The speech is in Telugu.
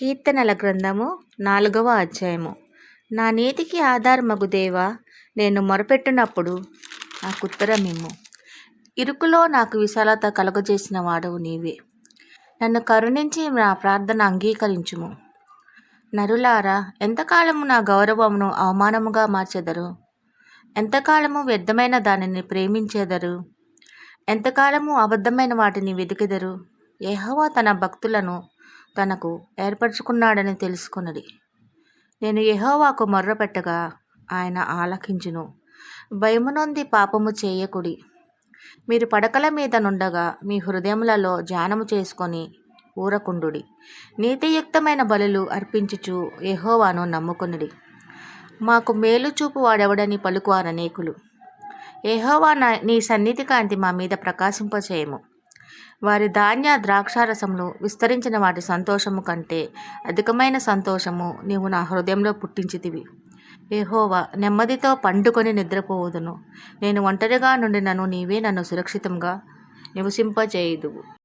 కీర్తనల గ్రంథము నాలుగవ అధ్యాయము. నా నీతికి ఆధారమగు దేవా నేను మొరపెట్టినప్పుడు నాకు ఉత్తరమిమ్ము ఇరుకులో నాకు విశాలత కలుగజేసిన వాడవు నీవే. నన్ను కరుణించి నా ప్రార్థన అంగీకరించుము. నరులారా ఎంతకాలము నా గౌరవమును అవమానముగా మార్చెదరు? ఎంతకాలము వ్యర్థమైన దానిని ప్రేమించేదరు? ఎంతకాలము అబద్ధమైన వాటిని వెతికెదరు యహోవా తన భక్తులను తనకు ఏర్పరచుకున్నాడని తెలుసుకున్నది. నేను యహోవాకు మొర్రపెట్టగా ఆయన ఆలకించును. భయమునొంది పాపము చేయకుడి. మీరు పడకల మీద నుండగా మీ హృదయములలో ధ్యానము చేసుకొని ఊరకుండుడి. నీతియుక్తమైన బలులు అర్పించుచు యహోవాను నమ్ముకునుడి. మాకు మేలు చూపు వాడెవడని పలుకువారు అనేకులు. యెహోవా నీ సన్నిధి కాంతి మా మీద ప్రకాశింపచేయము. వారి ధాన్య ద్రాక్షారసములు విస్తరించిన వాటి సంతోషము కంటే అధికమైన సంతోషము నీవు నా హృదయంలో పుట్టించితివి. ఏహోవా నెమ్మదితో పండుకొని నిద్రపోవుదును. నేను ఒంటరిగా నుండినను నీవే నన్ను సురక్షితంగా నివసింపచేయుదువు